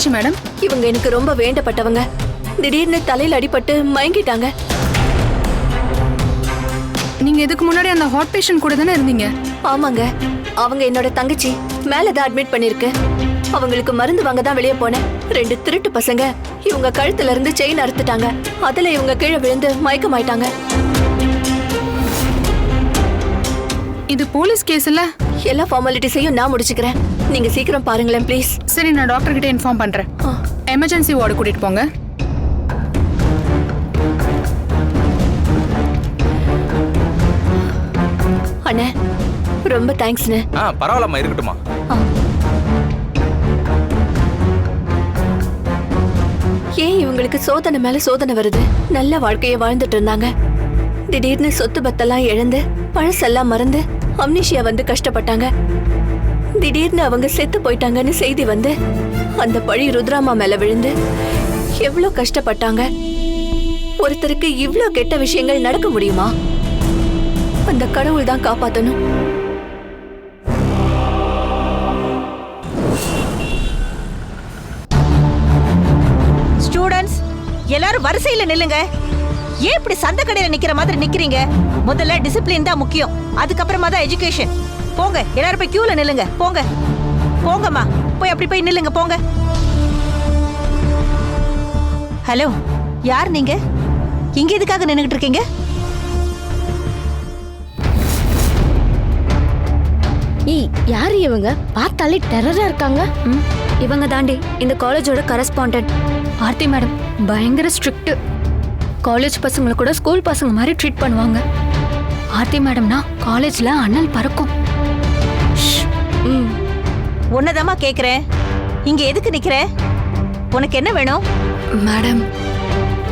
என்னாச்சு மேடம்? இவங்க எனக்கு ரொம்ப வேண்டப்பட்டவங்க. திடீர்னு தலையில அடிபட்டு மயங்கிட்டாங்க. நீங்க இதுக்கு முன்னாடி அந்த ஹாட் பேஷண்ட் கூட தானே இருந்தீங்க? ஆமாங்க. அவங்க என்னோட தங்கச்சி. மேலதான் அட்மிட் பண்ணிருக்கு. அவங்களுக்கு மருந்து வாங்க தான் வெளியே போனேன். ரெண்டு திருட்டு பசங்க. இவங்க கழுத்துல இருந்து செயின் அறுத்துட்டாங்க. அதுல இவங்க கீழே விழுந்து மயக்கமாயிட்டாங்க. இது போலீஸ் கேஸ் இல்ல? எல்லா ஃபார்மாலிட்டிஸையும் நான் முடிச்சுக்கிறேன். நீங்க சீக்கிரம் பாருங்களேன் ப்ளீஸ் சரி நான் டாக்டர் கிட்ட இன்ஃபார்ம் பண்றேன். எமர்ஜென்சி வார்டு கூட்டிட்டு போங்க. அண்ணே ரொம்ப தேங்க்ஸ்ண்ணே ஆ பரவாயில்லம்மா இருக்கட்டுமா ஏன் இவங்களுக்கு சோதனை மேல சோதனை வருது? நல்ல வாழ்க்கைய வாழ்ந்துட்டு இருந்தாங்க. திடீர்னு சொத்து பத்தெல்லாம் இழந்து பழசெல்லாம் மறந்து அம்னிஷியா வந்து கஷ்டப்பட்டாங்க. திடீர்னு அவங்க செத்து போயிட்டாங்கன்னு செய்தி வந்து அந்த பழி ருத்ராமா மேல விழுந்து எவ்வளவு கஷ்டப்பட்டாங்க? ஒருத்தருக்கு இவ்வளோ கெட்ட விஷயங்கள் நடக்க முடியுமா? அந்த கடவுள் தான் காப்பாத்தணும். ஸ்டூடண்ட்ஸ் எல்லாரும் வரிசையில நில்லுங்க. ஏன் இப்படி சந்த கடையில நிக்கிற மாதிரி நிக்கிறீங்க? முதல்ல டிசிப்ளின் தான் முக்கியம். அதுக்கப்புறமா தான் எஜுகேஷன் போங்க. எல்லாரும் போய் கியூல நில்லுங்க. போங்க. போங்கம்மா. போய் அப்படி போய் நில்லுங்க. போங்க. ஹலோ யார் நீங்க? இங்க எதுக்காக நின்னுகிட்டு இருக்கீங்க? ஏய் யாரு இவங்க? பார்த்தாலே டெரரா இருக்காங்க. இவங்க தாண்டி இந்த காலேஜோட கரஸ்பாண்டன்ட் ஆர்த்தி மேடம் பயங்கர ஸ்ட்ரிக்ட் காலேஜ் பசங்களை கூட ஸ்கூல் பசங்க மாதிரி ட்ரீட் பண்ணுவாங்க. ஆர்த்தி மேடம்னா காலேஜ்ல அனல் பறக்கும். ம். உன்னதாம்மா கேக்குறேன். இங்க எதுக்கு நிக்கிற? உனக்கு என்ன வேணும்? மேடம்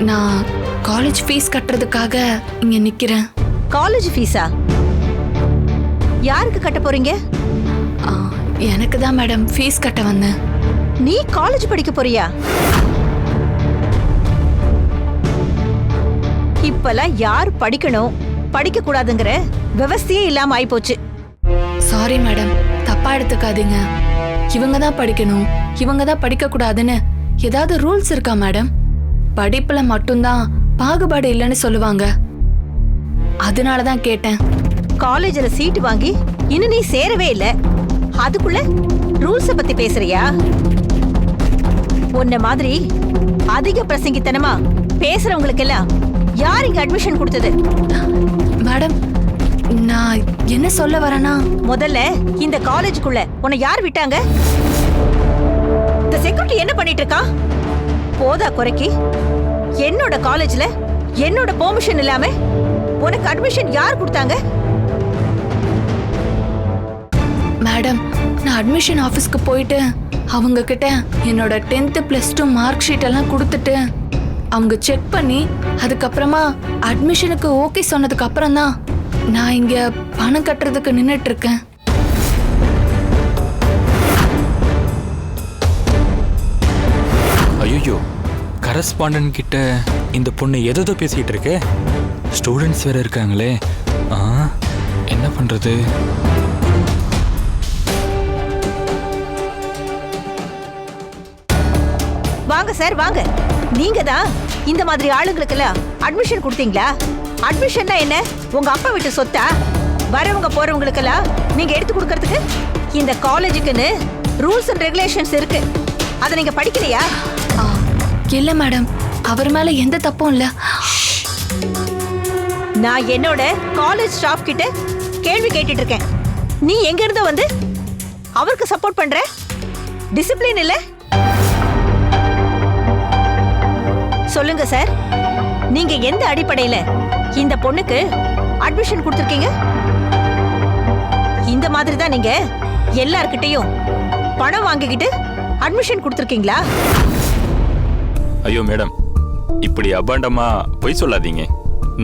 நான் காலேஜ் ஃபீஸ் கட்டுறதுக்காக இங்க நிக்கிறேன். காலேஜ் ஃபீஸா யாருக்கு கட்ட போறீங்க? ஆ, எனக்கு தான் மேடம் ஃபீஸ் கட்ட வந்தேன். நீ காலேஜ் படிக்க போறியா? இப்பெல்லாம் யார் படிக்கணும்? படிக்க கூடாதுங்கிற விவசாயே இல்லாம ஆயிப்போச்சு. சாரி மேடம் தப்பா எடுத்துக்காதீங்க. இவங்க தான் படிக்கணும். இவங்க தான் படிக்க கூடாதுன்னு ஏதாவது ரூல்ஸ் இருக்கா மேடம்? படிப்புல மட்டும்தான் பாகுபாடு இல்லைன்னு சொல்லுவாங்க. அதனால தான் கேட்டேன். காலேஜ்ல சீட் வாங்கி இன்னும் நீ சேரவே இல்ல. அதுக்குள்ள ரூல்ஸ பத்தி பேசுறியா? உன்ன மாதிரி அதிக பிரசங்கித்தனமா பேசுறவங்களுக்கு எல்லாம் யார் இங்க அட்மிஷன் கொடுத்தது? மேடம் நான் என்ன சொல்ல வரேன்னா முதல்ல இந்த காலேஜுக்குள்ள உன்னை யார் விட்டாங்க? இந்த செக்யூரிட்டி என்ன பண்ணிட்டு இருக்கான் போதா குறைக்கு? என்னோட காலேஜ்ல என்னோட பெர்மிஷன் இல்லாம உனக்கு அட்மிஷன் யார் கொடுத்தாங்க? மேடம் நான் அட்மிஷன் ஆஃபீஸ்க்கு போயிட்டு அவங்க கிட்ட என்னோட tenth plus two mark sheet எல்லாம் கொடுத்துட்டு அவங்க செக் பண்ணி அதுக்கப்புறமா அட்மிஷனுக்கு ஓகே சொன்னதுக்கு அப்புறம் தான் நான் இங்க பணம் கட்டுறதுக்கு நின்னுட்டு இருக்கேன் ஐயோ கரஸ்பாண்டன்ட் கிட்ட இந்த பொண்ணு எதோ பேசிக்கிட்டு இருக்கே. ஸ்டூடெண்ட்ஸ் வேற இருக்காங்களே. ஆ என்ன பண்றது? வாங்க சார் வாங்க. நீங்க தான் இந்த மாதிரி ஆளுங்களுக்கெல்லாம் அட்மிஷன் கொடுத்தீங்களா? அட்மிஷன்னா என்ன? உங்க அப்பா வீட்டு சொத்தா? வரவங்க போறவங்களுக்கெல்லாம் நீங்க எடுத்து கொடுக்கறதுக்கு இந்த காலேஜுக்குன்னு ரூல்ஸ் அண்ட் ரெகுலேஷன்ஸ் இருக்கு. அதை நீங்க படிக்கலையா இல்ல மேடம். அவர் மேல எந்த தப்பும் இல்ல. நான் என்னோட காலேஜ் ஸ்டாஃப் கிட்ட கேள்வி கேட்டுட்டு இருக்கேன் நீ எங்க இருந்து வந்து அவருக்கு சப்போர்ட் பண்ற? டிசிப்ளின் இல்ல? சொல்லுங்க சார் நீங்க எந்த அடிப்படையில இந்த பொண்ணுக்கு அட்மிஷன் கொடுத்துருக்கீங்க? இந்த மாதிரி தான் நீங்க எல்லார்கிட்டையும் பணம் வாங்கிக்கிட்டு அட்மிஷன் கொடுத்துருக்கீங்களா? ஐயோ மேடம். இப்படி அபாண்டமா பொய் சொல்லாதீங்க.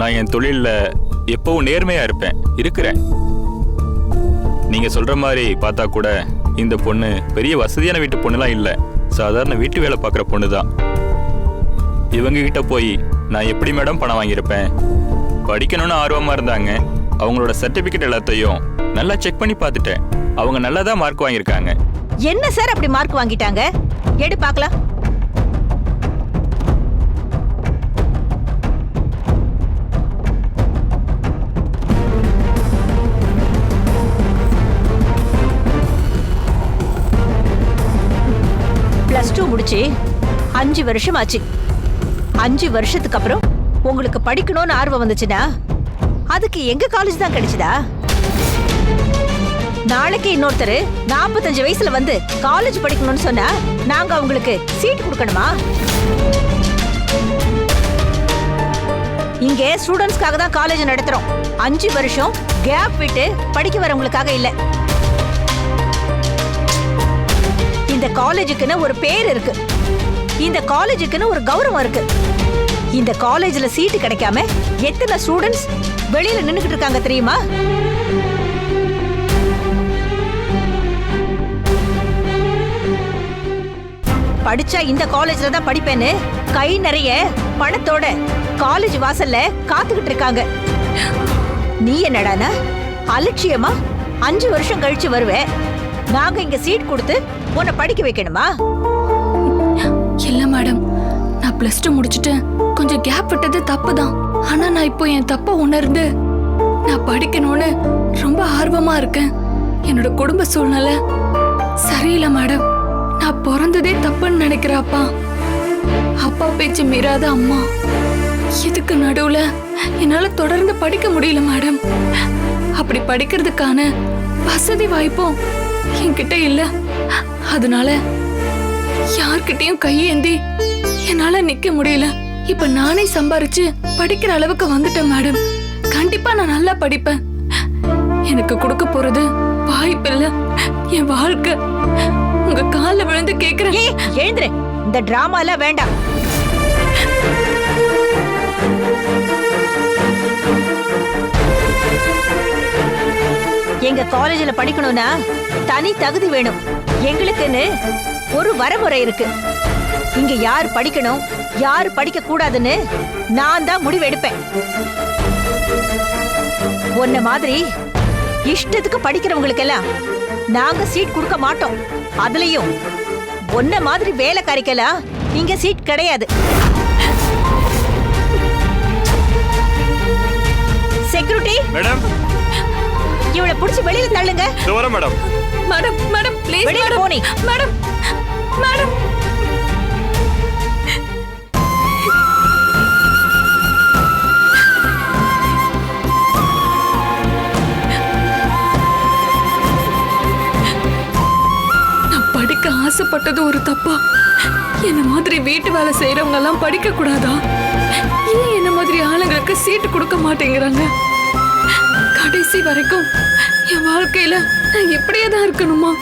நான் என் தொழிலில் எப்பவும் நேர்மையா இருப்பேன். இருக்கிறேன். நீங்க சொல்ற மாதிரி பார்த்தா கூட இந்த பொண்ணு பெரிய வசதியான வீட்டு பொண்ணுலாம் இல்லை. சாதாரண வீட்டு வேலை பார்க்குற பொண்ணு தான் இவங்க கிட்ட போய் நான் எப்படி மேடம் பணம் வாங்கியிருப்பேன்? படிக்கணும்னு ஆர்வமா இருந்தாங்க. அவங்களோட சர்டிபிகேட் எல்லாத்தையும் நல்லா செக் பண்ணி பார்த்துட்டேன். அவங்க நல்லா தான் மார்க் வாங்கியிருக்காங்க. என்ன சார் அப்படி மார்க் வாங்கிட்டாங்க? எடு பார்க்கலாம். பிளஸ் டூ முடிச்சு அஞ்சு வருஷம் ஆச்சு. அஞ்சு வருஷத்துக்கு அப்புறம் உங்களுக்கு படிக்கணும்னு ஆர்வம் வந்துச்சுன்னா அதுக்கு எங்க காலேஜ் தான் கிடைச்சதா? நாளைக்கு இன்னொருத்தர் நாற்பத்தஞ்சு வயசுல வந்து காலேஜ் படிக்கணும்னு சொன்னா நாங்க அவங்களுக்கு சீட் கொடுக்கணுமா? இங்கே ஸ்டூடெண்ட்ஸ்க்காக தான் காலேஜ் நடத்துறோம். அஞ்சு வருஷம் கேப் விட்டு படிக்க வரவங்களுக்காக இல்லை. இந்த காலேஜுக்குன்னு ஒரு பேர் இருக்கு. இந்த காலேஜுக்குன்னு ஒரு கௌரவம் இருக்கு. இந்த காலேஜ்ல சீட்டு கிடைக்காம எத்தனை ஸ்டூடெண்ட்ஸ் வெளியில நின்னுகிட்டு இருக்காங்க தெரியுமா? படிச்சா இந்த காலேஜ்ல தான் படிப்பேன்னு கை நிறைய பணத்தோட காலேஜ் வாசல்ல காத்துக்கிட்டு இருக்காங்க. நீ என்னடானா? அலட்சியமா? அஞ்சு வருஷம் கழிச்சு வருவேன் நாங்க இங்க சீட் கொடுத்து உன்னை படிக்க வைக்கணுமா? இல்ல மேடம் பிளஸ் டூ முடிச்சுட்டு கொஞ்சம் கேப் விட்டது தப்பு தான் ஆனா நான் இப்போ என் தப்ப உணர்ந்து நான் படிக்கணும்னு ரொம்ப ஆர்வமா இருக்கேன். என்னோட குடும்ப சூழ்நிலை சரியில்லை மேடம் நான் பிறந்ததே தப்புன்னு நினைக்கிற அப்பா அப்பா பேச்சு மீறாத அம்மா. இதுக்கு நடுவுல என்னால தொடர்ந்து படிக்க முடியல மேடம் அப்படி படிக்கிறதுக்கான வசதி வாய்ப்பும் என்கிட்ட இல்ல. அதனால யார்கிட்டயும் கையேந்தி என்னால நிக்க முடியல. இப்ப நானே சம்பாரிச்சு படிக்கிற அளவுக்கு வந்துட்டேன் மேடம். கண்டிப்பா நான் நல்லா படிப்பேன். எனக்கு கொடுக்க போறது வாய்ப்பில்ல என் வாழ்க்கை. உங்க கால விழுந்து கேக்குறேன். எழுந்துரு. இந்த டிராமா எல்லாம் வேண்டாம். எங்க காலேஜ்ல படிக்கணும்னா தனி தகுதி வேணும். எங்களுக்குன்னு ஒரு வரமுறை இருக்கு. இங்க யார் படிக்கணும் யார் படிக்க கூடாதுன்னு நான் தான் முடிவு எடுப்பேன். உன்ன மாதிரி இஷ்டத்துக்கு படிக்கிறவங்களுக்கெல்லாம் நாங்க சீட் கொடுக்க மாட்டோம். அதுலயும் உன்ன மாதிரி வேலைக்காரிக்கெல்லாம் இங்க சீட் கிடையாது. செக்யூரிட்டி மேடம் இவளை புடிச்சு வெளியில தள்ளுங்க. வர madam madam madam please madam Fani. Madam madam ஆசைப்பட்டது ஒரு தப்பா? என்ன மாதிரி வீட்டு வேலை செய்யறவங்க எல்லாம் படிக்க கூடாதா? ஏன் என்ன மாதிரி ஆளுங்களுக்கு சீட்டு கொடுக்க மாட்டேங்கிறாங்க? கடைசி வரைக்கும் என் வாழ்க்கையில நான் இப்படியே தான் இருக்கணுமா?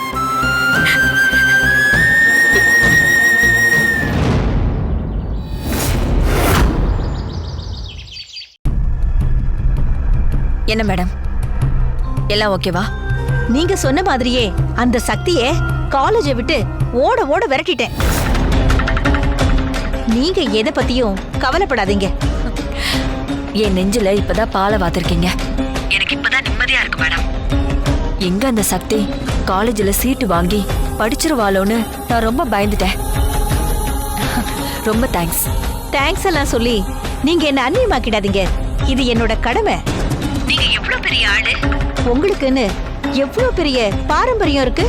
என்ன மேடம்? எல்லாம் ஓகேவா? நீங்க சொன்ன மாதிரியே அந்த சக்தியே காலேஜை விட்டு ஓட ஓட விரட்டிட்டேன். நீங்க எதை பத்தியும் கவலைப்படாதீங்க. என் நெஞ்சில இப்பதான் பாலை வாத்திருக்கீங்க. எனக்கு இப்பதான் நிம்மதியா இருக்கு மேடம். எங்க அந்த சக்தி காலேஜ்ல சீட்டு வாங்கி படிச்சிருவாளோன்னு நான் ரொம்ப பயந்துட்டேன். ரொம்ப தேங்க்ஸ் தேங்க்ஸ் எல்லாம் சொல்லி நீங்க என்ன அந்நியமாக்கிடாதீங்க. இது என்னோட கடமை. நீங்க எவ்வளவு பெரிய ஆளு? உங்களுக்குன்னு எவ்வளவு பெரிய பாரம்பரியம் இருக்கு?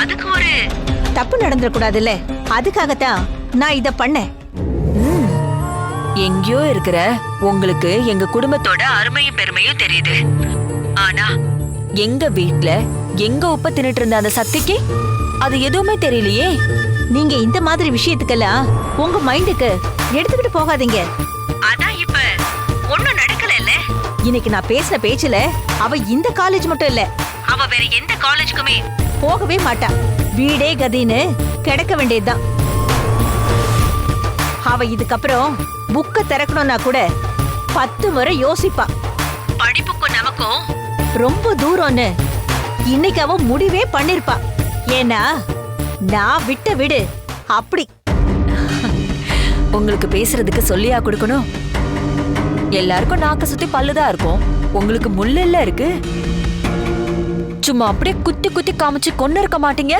அதுக்கு ஒரு தப்பு நடந்துடக்கூடாதுல்ல? அதுக்காகத்தான் நான் இத பண்ணேன். எங்கேயோ இருக்கிற உங்களுக்கு எங்க குடும்பத்தோட அருமையும் பெருமையும் தெரியுது. ஆனா எங்க வீட்ல எங்க உப்ப தின்னுட்டு இருந்த அந்த சக்திக்கு அது எதுவுமே தெரியலையே. நீங்க இந்த மாதிரி விஷயத்துக்கெல்லாம் உங்க மைண்டுக்கு எடுத்துக்கிட்டு போகாதீங்க. அதான் இப்ப ஒண்ணும் நடக்கல இல்ல இன்னைக்கு நான் பேசின பேச்சுல அவ இந்த காலேஜ் மட்டும் இல்ல. அவ வேற எந்த காலேஜுக்குமே போகவே மாட்டா. வீடே கதின்னு கிடக்க வேண்டியதுதான். அவ இதுக்கப்புறம் புக்க திறக்கணும்னா கூட பத்து முறை யோசிப்பா. படிப்புக்கும் நமக்கும் ரொம்ப தூரம்னு இன்னைக்கு அவ முடிவே பண்ணிருப்பா. ஏன்னா நான் விட்ட விடு அப்படி. உங்களுக்கு பேசுறதுக்கு சொல்லியா கொடுக்கணும்? எல்லாருக்கும் நாக்க சுத்தி பல்லுதான் இருக்கும். உங்களுக்கு முள்ளெல்ல இருக்கு. சும்மா அப்படியே குத்தி குத்தி காமிச்சு கொன்னு இருக்க மாட்டீங்க?